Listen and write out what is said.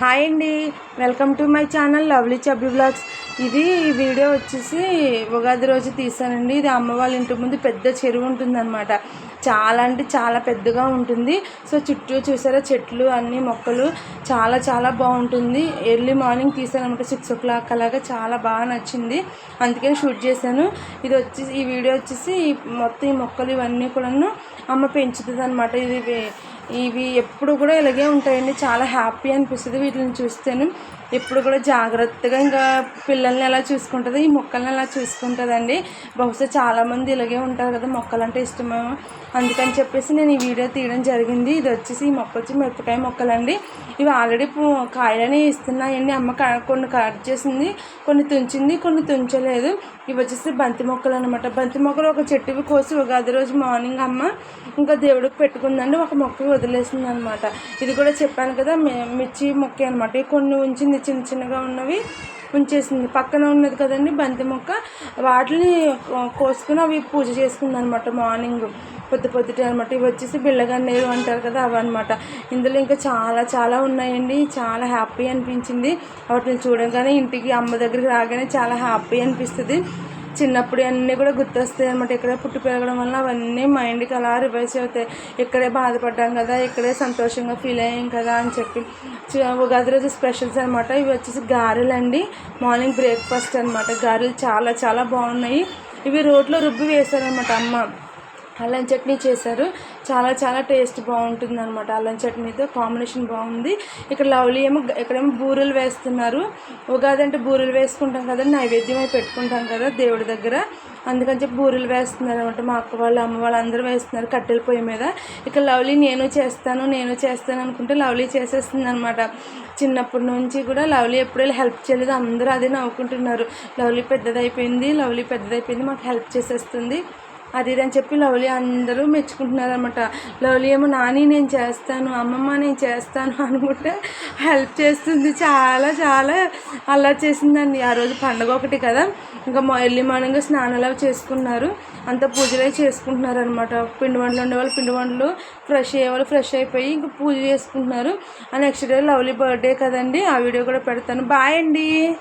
Hi అండి. Welcome to my channel lovely chubby blogs. ఇది ఈ వీడియో వచ్చేసి ఉగాది రోజు తీసానండి. ఇది అమ్మ వాళ్ళ ఇంటి ముందు పెద్ద చెరువు ఉంటుందన్నమాట. చాలా అంటే చాలా పెద్దగా ఉంటుంది. సో చుట్టూ చూసారా చెట్లు అన్ని మొక్కలు. చాలా చాలా బాగుంటుంది. ఎర్లీ మార్నింగ్ తీసానమాట సిక్స్ ఓ క్లాక్ అలాగా చాలా బాగా నచ్చింది. అందుకని షూట్ చేశాను. ఇది వచ్చేసి ఈ వీడియో వచ్చేసి మొత్తం ఈ మొక్కలు ఇవన్నీ కూడాను అమ్మ పెంచుతుంది అనమాట ఇది ఇవి ఎప్పుడు కూడా ఇలాగే ఉంటాయండి. చాలా హ్యాపీ అనిపిస్తుంది వీటిని చూస్తేను. ఎప్పుడు కూడా జాగ్రత్తగా ఇంకా పిల్లల్ని ఎలా చూసుకుంటుంది ఈ మొక్కల్ని ఎలా చూసుకుంటుందండి. బహుశా చాలామంది ఇలాగే ఉంటారు కదా మొక్కలు అంటే ఇష్టమేమో అందుకని చెప్పేసి నేను ఈ వీడియో తీయడం జరిగింది. ఇది వచ్చేసి ఈ మొక్క వచ్చి మిరపకాయ మొక్కలండి. ఇవి ఆల్రెడీ కాయలని ఇస్తున్నాయండి. అమ్మ కొన్ని కట్ చేసింది కొన్ని తుంచింది కొన్ని తుంచలేదు. ఇవి వచ్చేసి బంతి మొక్కలు అనమాట బంతి మొక్కలు ఒక చెట్టువి కోసి ఉగాది రోజు మార్నింగ్ అమ్మ ఇంకా దేవుడికి పెట్టుకుందండి. ఒక మొక్క వదిలేసింది అనమాట ఇది కూడా చెప్పాను కదా మిర్చి మొక్క అనమాట. కొన్ని ఉంచింది చిన్న చిన్నగా ఉన్నవి ఉంచేసింది. పక్కన ఉన్నది కదండి బంతి మొక్క. వాటిని కోసుకుని అవి పూజ చేసుకుంది అనమాట మార్నింగ్. పొద్దు పొద్దుటే అనమాట. ఇవి వచ్చేసి బిళ్ళగన్నేరు అంటారు కదా అవి అనమాట ఇందులో ఇంకా చాలా చాలా ఉన్నాయండి. చాలా హ్యాపీ అనిపించింది. వాటిని చూడగానే ఇంటికి అమ్మ దగ్గరికి రాగానే చాలా హ్యాపీ అనిపిస్తుంది. చిన్నప్పుడు అన్నీ కూడా గుర్తొస్తాయి అనమాట ఇక్కడే పుట్టి పెరగడం వల్ల అవన్నీ మైండ్కి అలా రివైజ్ అవుతాయి. ఇక్కడే బాధపడ్డాం కదా ఇక్కడే సంతోషంగా ఫీల్ అయ్యాం కదా అని చెప్పి ఉగాది రోజు స్పెషల్స్ అనమాట ఇవి వచ్చేసి గారెలు అండి. మార్నింగ్ బ్రేక్ఫాస్ట్ అనమాట గారెలు చాలా చాలా బాగున్నాయి. ఇవి రోట్లో రుబ్బి వేశారనమాట అమ్మ. అల్లం చట్నీ చేశారు. చాలా చాలా టేస్ట్ బాగుంటుంది అనమాట అల్లం చట్నీతో కాంబినేషన్ బాగుంది. ఇక్కడ లవ్లీ ఏమో ఇక్కడేమో బూరెలు వేస్తున్నారు. ఉగాది అంటే బూరెలు వేసుకుంటాం కదా నైవేద్యం అయి పెట్టుకుంటాం కదా దేవుడి దగ్గర. అందుకని చెప్పి బూరెలు వేస్తున్నారు అనమాట మా అక్క వాళ్ళు అమ్మ వాళ్ళు అందరూ వేస్తున్నారు కట్టెల పొయ్యి మీద. ఇక్కడ లవ్లీ నేను చేస్తాను నేను చేస్తాను అనుకుంటే లవ్లీ చేసేస్తుంది అనమాట చిన్నప్పటి నుంచి కూడా లవ్లీ ఎప్పుడూ హెల్ప్ చేయలేదు. అందరూ అదే నవ్వుకుంటున్నారు. లవ్లీ పెద్దదైపోయింది లవ్లీ పెద్దదైపోయింది మాకు హెల్ప్ చేసేస్తుంది. అది అని చెప్పి లవ్లీ అందరూ మెచ్చుకుంటున్నారు అనమాట లవ్లీ ఏమో నాని నేను చేస్తాను అమ్మమ్మ నేను చేస్తాను అనుకుంటే హెల్ప్ చేస్తుంది. చాలా చాలా అలా చేసిందండి. ఆ రోజు పండగ ఒకటి కదా. ఇంకా ఎర్లీ మార్నింగ్ స్నానాలు అవి చేసుకున్నారు. అంత పూజలు చేసుకుంటున్నారు అనమాట పిండి వంటలు ఉండేవాళ్ళు పిండి వంటలు ఫ్రెష్ అయ్యేవాళ్ళు ఫ్రెష్ అయిపోయి ఇంకా పూజ చేసుకుంటున్నారు. ఆ నెక్స్ట్ డే లవ్లీ బర్త్డే కదండి. ఆ వీడియో కూడా పెడతాను. బాయ్ అండి.